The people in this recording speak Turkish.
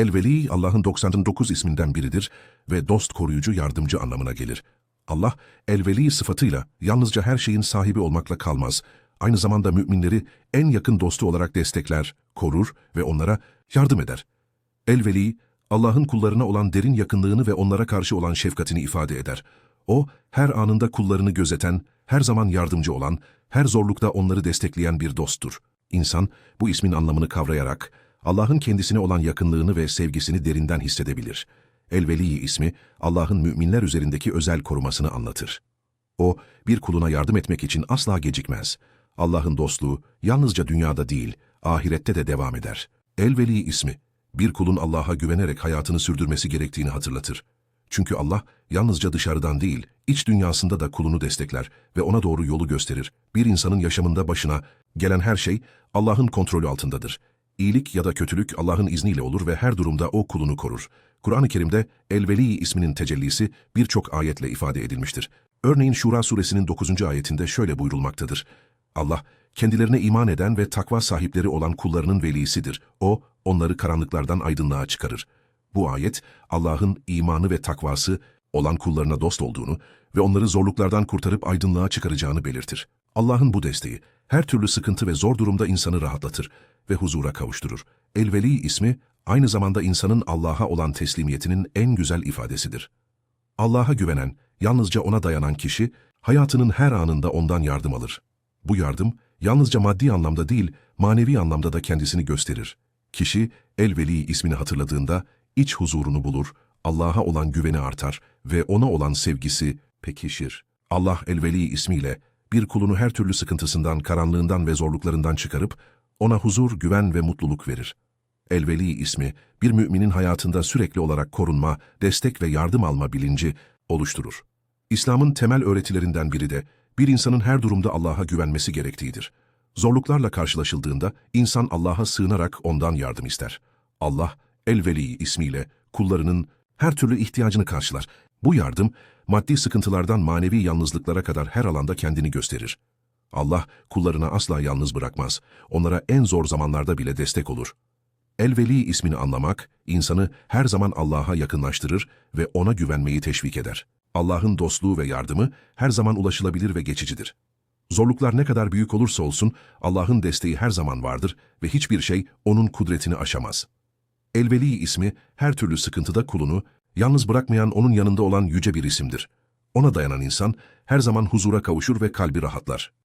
El-Veli Allah'ın 99 isminden biridir ve dost koruyucu yardımcı anlamına gelir. Allah, El-Veli sıfatıyla yalnızca her şeyin sahibi olmakla kalmaz. Aynı zamanda müminleri en yakın dostu olarak destekler, korur ve onlara yardım eder. El-Veli, Allah'ın kullarına olan derin yakınlığını ve onlara karşı olan şefkatini ifade eder. O, her anında kullarını gözeten, her zaman yardımcı olan, her zorlukta onları destekleyen bir dosttur. İnsan, bu ismin anlamını kavrayarak, Allah'ın kendisine olan yakınlığını ve sevgisini derinden hissedebilir. El-Veli ismi, Allah'ın müminler üzerindeki özel korumasını anlatır. O, bir kuluna yardım etmek için asla gecikmez. Allah'ın dostluğu yalnızca dünyada değil, ahirette de devam eder. El-Veli ismi, bir kulun Allah'a güvenerek hayatını sürdürmesi gerektiğini hatırlatır. Çünkü Allah yalnızca dışarıdan değil, iç dünyasında da kulunu destekler ve ona doğru yolu gösterir. Bir insanın yaşamında başına gelen her şey Allah'ın kontrolü altındadır. İyilik ya da kötülük Allah'ın izniyle olur ve her durumda o kulunu korur. Kur'an-ı Kerim'de El-Veli isminin tecellisi birçok ayetle ifade edilmiştir. Örneğin Şura suresinin 9. ayetinde şöyle buyurulmaktadır. Allah, kendilerine iman eden ve takva sahipleri olan kullarının velisidir. O, onları karanlıklardan aydınlığa çıkarır. Bu ayet, Allah'ın imanı ve takvası olan kullarına dost olduğunu ve onları zorluklardan kurtarıp aydınlığa çıkaracağını belirtir. Allah'ın bu desteği, her türlü sıkıntı ve zor durumda insanı rahatlatır ve huzura kavuşturur. El-Veli ismi, aynı zamanda insanın Allah'a olan teslimiyetinin en güzel ifadesidir. Allah'a güvenen, yalnızca ona dayanan kişi, hayatının her anında ondan yardım alır. Bu yardım, yalnızca maddi anlamda değil, manevi anlamda da kendisini gösterir. Kişi, El-Veli ismini hatırladığında, iç huzurunu bulur, Allah'a olan güveni artar ve ona olan sevgisi pekişir. Allah El-Veli ismiyle, bir kulunu her türlü sıkıntısından, karanlığından ve zorluklarından çıkarıp, ona huzur, güven ve mutluluk verir. El-Veli ismi, bir müminin hayatında sürekli olarak korunma, destek ve yardım alma bilinci oluşturur. İslam'ın temel öğretilerinden biri de, bir insanın her durumda Allah'a güvenmesi gerektiğidir. Zorluklarla karşılaşıldığında insan Allah'a sığınarak ondan yardım ister. Allah, El-Veli ismiyle kullarının her türlü ihtiyacını karşılar. Bu yardım, maddi sıkıntılardan manevi yalnızlıklara kadar her alanda kendini gösterir. Allah, kullarına asla yalnız bırakmaz. Onlara en zor zamanlarda bile destek olur. El-Veli ismini anlamak, insanı her zaman Allah'a yakınlaştırır ve ona güvenmeyi teşvik eder. Allah'ın dostluğu ve yardımı her zaman ulaşılabilir ve geçicidir. Zorluklar ne kadar büyük olursa olsun, Allah'ın desteği her zaman vardır ve hiçbir şey onun kudretini aşamaz. El-Veli ismi her türlü sıkıntıda kulunu, yalnız bırakmayan onun yanında olan yüce bir isimdir. Ona dayanan insan her zaman huzura kavuşur ve kalbi rahatlar.